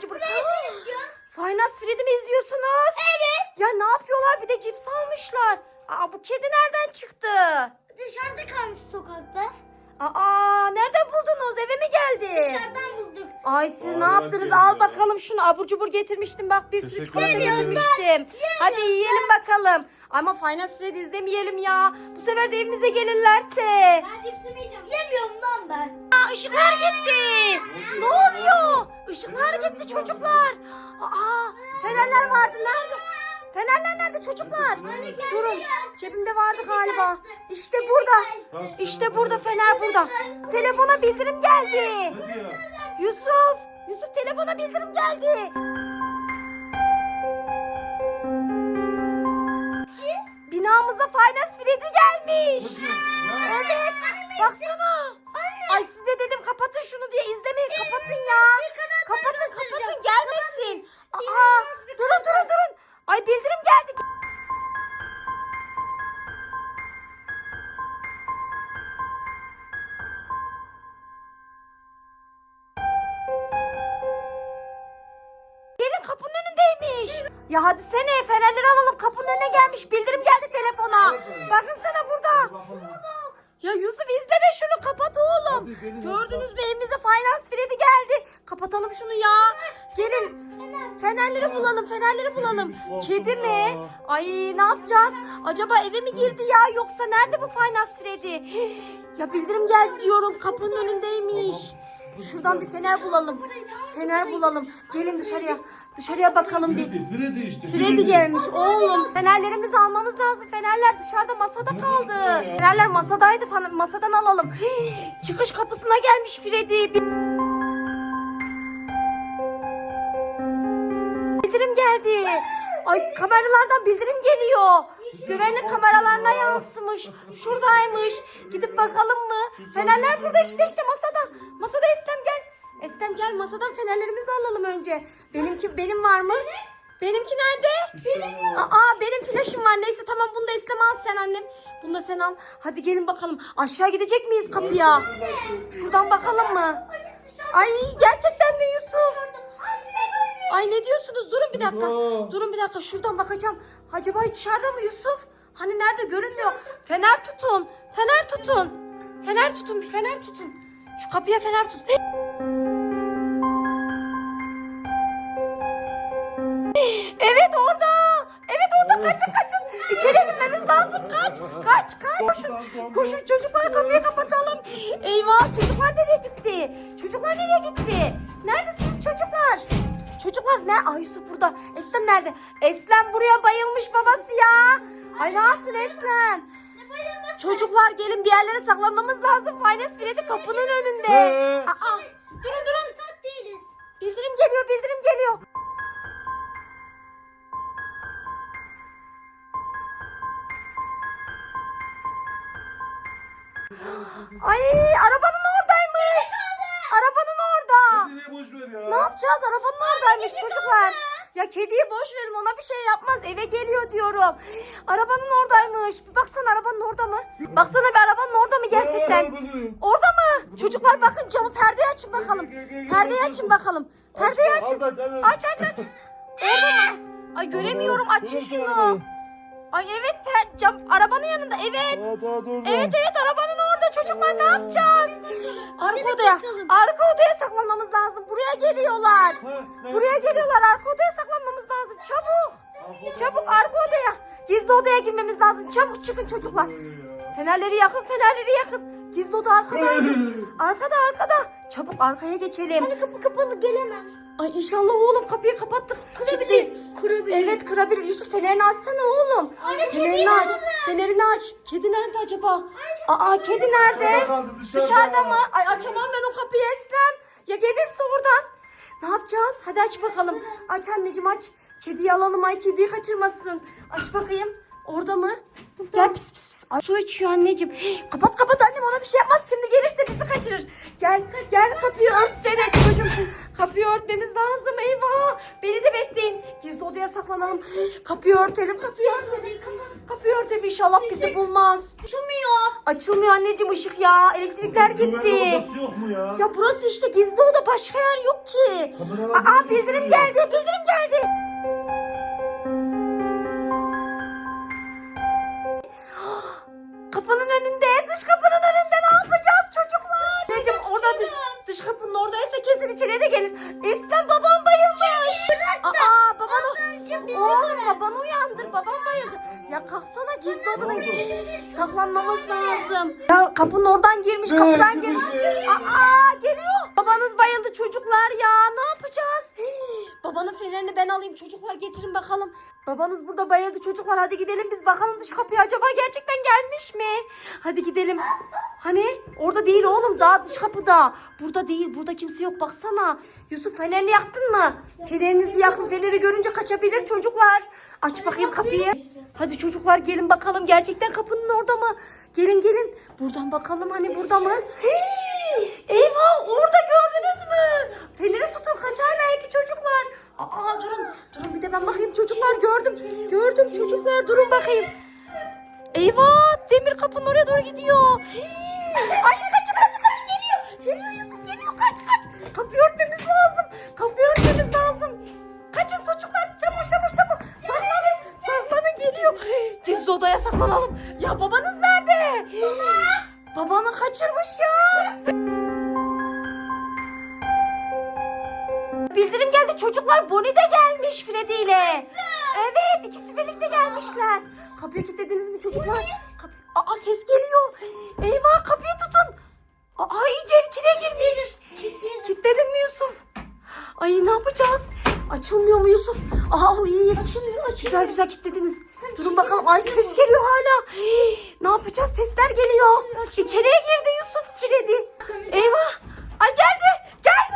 cubur. Finance Fred'i mi izliyorsunuz? Evet. Ya ne yapıyorlar bir de cips almışlar. Aa bu kedi nereden çıktı? Dışarıda kalmış sokakta. Aa nereden buldunuz? Eve mi geldi? Dışarıdan bulduk. Ay siz ne Aa, yaptınız? evet, Al bakalım şunu abur cubur getirmiştim bak bir sürü çikolata getirmiştim. Hadi yiyelim bakalım. Ama Finance Fred izlemeyelim ya. Bu sefer de evimize gelirlerse. Ben cipsimi yiyeceğim. Yemiyorum lan ben. Aa ışıklar gitti. Ne oluyor? Işıklar gitti çocuklar. Aa fenerler vardı nerede? Fenerler nerede çocuklar? Durun cebimde vardı galiba. İşte burada. İşte burada fener burada. Telefona bildirim geldi. Yusuf. Yusuf telefona bildirim geldi. Binamıza Finance Freddy gelmiş. Evet. Baksana. Ya hadi sene fenerleri alalım. Kapının önüne gelmiş. Bildirim geldi telefona. Bakın sana burada. Ya Yusuf izleme şunu kapat oğlum. Hadi gelin, Gördünüz mü evimize Finance Freddy geldi. Kapatalım şunu ya. Gelin. Fenerleri bulalım, fenerleri bulalım. Kedi mi? Ay ne yapacağız? Acaba eve mi girdi ya yoksa nerede bu Finance Freddy? Ya bildirim geldi diyorum kapının önündeymiş. Şuradan bir fener bulalım. Fener bulalım. Gelin dışarıya. Dışarıya bakalım bir. Freddy, Freddy işte. Freddy gelmiş oğlum. Fenerlerimizi almamız lazım. Fenerler dışarıda masada kaldı. Fenerler masadaydı. Fan- Masadan alalım. Hii, Çıkış kapısına gelmiş Freddy. Bir- Bildirim geldi. Ay kameralardan bildirim geliyor. Güvenlik kameralarına yansımış. Şuradaymış. Gidip bakalım mı? Fenerler burada işte işte masada. Masada Eslem gel. Eslem gel masadan fenerlerimizi alalım önce. Benimki benim var mı? Benimki nerede? Aa benim flaşım var. Neyse tamam bunu da Eslem al sen annem. Bunu da sen al. Hadi gelin bakalım. Aşağı gidecek miyiz kapıya? Şuradan bakalım mı? Ay gerçekten mi Yusuf? Ay ne diyorsunuz? Durun bir dakika. Durun bir dakika. Şuradan bakacağım. Acaba dışarıda mı Yusuf? Hani nerede görünmüyor? Fener tutun. Fener tutun. Fener tutun. Bir fener tutun. Şu kapıya fener tut. Orada. Evet orada kaçın kaçın. İçeri girmemiz lazım. Kaç. Kaç kaç. Koşun. Koşun çocuklar kapıyı kapatalım. Eyvah çocuklar nereye gitti? Çocuklar nereye gitti? Neredesiniz çocuklar? Çocuklar ne? Ay Yusuf burada. Eslem nerede? Eslem buraya bayılmış babası ya. Ay ne yaptın Eslem? Çocuklar gelin bir yerlere saklanmamız lazım. Finance Freddy kapının önünde. Ee? Aa, durun durun. Bildirim geliyor bildirim geliyor. Ay arabanın oradaymış. Arabanın orada. Kediye boş ver ya. Ne yapacağız? Arabanın oradaymış çocuklar. Ya kediyi boş verin ona bir şey yapmaz. Eve geliyor diyorum. Arabanın oradaymış. Bir baksana arabanın orada mı? Baksana bir arabanın orada mı gerçekten? Aa. Orada mı? Çocuklar bakın camı perdeyi açın bakalım. Perdeyi açın bakalım. Perdeyi açın. Aç, aç, aç. Aç aç aç. Orada mı? Ay göremiyorum açın şunu. Ay evet per cam arabanın yanında evet. Evet evet arabanın orada çocuklar ne yapacağız? Arka odaya. Arka odaya saklanmamız lazım. Buraya geliyorlar. Buraya geliyorlar. Arka odaya saklanmamız lazım. Çabuk. Çabuk arka odaya. Gizli odaya girmemiz lazım. Çabuk çıkın çocuklar. Fenerleri yakın, fenerleri yakın. Gizli oda arkadaydı. Arkada, arkada. Çabuk arkaya geçelim. Hani kapı kapalı gelemez. Ay inşallah oğlum kapıyı kapattık. Kırabilir. Ciddi. Kırabilir. Evet kırabilir. Yusuf fenerini açsana oğlum. Anne, fenerini aç. Fenerini aç. Kedi nerede acaba? Aa kedi nerede? Dışarıda. Dışarıda mı? Ay açamam ben o kapıyı Eslem. Ya gelirse oradan. Ne yapacağız? Hadi aç bakalım. Aç anneciğim aç. Kediyi alalım ay kediyi kaçırmasın. Aç bakayım. Orada mı? Gel pis pis pis. Ay, su içiyor anneciğim. Hey, kapat kapat annem ona bir şey yapmaz. Şimdi gelirse bizi kaçırır. Gel gel kapıyı örtsene çocuğum. Kapıyı örtmemiz lazım eyvah. Beni de bekleyin. Gizli odaya saklanalım. Kapıyı örtelim kapıyı örtelim. Kapıyı örtelim inşallah bizi bulmaz. Açılmıyor. Açılmıyor anneciğim ışık ya. Elektrikler Güvenli gitti. odası yok mu ya? Ya burası işte gizli oda başka yer yok ki. Kameralar Aa burada bildirim geldi bildirim geldi. Dış kapının önünde ne yapacağız çocuklar? Anneciğim orada dış, dış kapının oradaysa kesin içeriye de gelir. İslam babam bayılmış. Aa baban bizi Oğlum babanı uyandır babam bayıldı. Ya kalksana gizli odadayız. Saklanmamız lazım. Ya kapının oradan girmiş kapıdan girmiş. Aa geliyor. Babanız bayıldı çocuklar ya ne yapacağız? Hii, Babanın fenerini ben alayım çocuklar getirin bakalım. Babanız burada bayıldı çocuklar hadi gidelim biz bakalım dış kapıya acaba gerçekten gelmiş mi? Hadi gidelim. Hani orada değil oğlum daha dış kapıda. Burada değil burada kimse yok baksana. Yusuf fenerini yaktın mı? Fenerinizi yakın feneri görünce kaçabilir çocuklar. Aç bakayım kapıyı. Hadi çocuklar gelin bakalım gerçekten kapının orada mı? Gelin gelin. Buradan bakalım hani burada mı? Hii! Eyvah orada gördünüz mü? Feneri tutun kaçar belki çocuklar. Aa durun. Durun bir de ben bakayım çocuklar gördüm. Gördüm çocuklar durun bakayım. Eyvah demir kapının oraya doğru gidiyor. Hii! Ay kaçın kaçın kaçın geliyor. Geliyor Yusuf geliyor kaç kaç. Kapıyı örtmemiz lazım. Kapıyı örtmemiz lazım. Kaçın çocuklar çabuk çabuk çabuk. Geliyor. Gizli odaya saklanalım. Ya babanız nerede? Babanı kaçırmış ya. Bildirim geldi çocuklar Bonnie de gelmiş Freddy ile. Evet ikisi birlikte gelmişler. Kapıyı kilitlediniz mi çocuklar? Kapı... Aa ses geliyor. Eyvah kapıyı tutun. Aa iyice içine girmiş. Kilitledin mi Yusuf? Ay ne yapacağız? Açılmıyor mu Yusuf? Aa iyi güzel güzel kilitlediniz. Durun bakalım. Ay ses geliyor hala. Ne yapacağız? Sesler geliyor. İçeriye girdi Yusuf Fredi. Eyvah. Ay geldi. Geldi.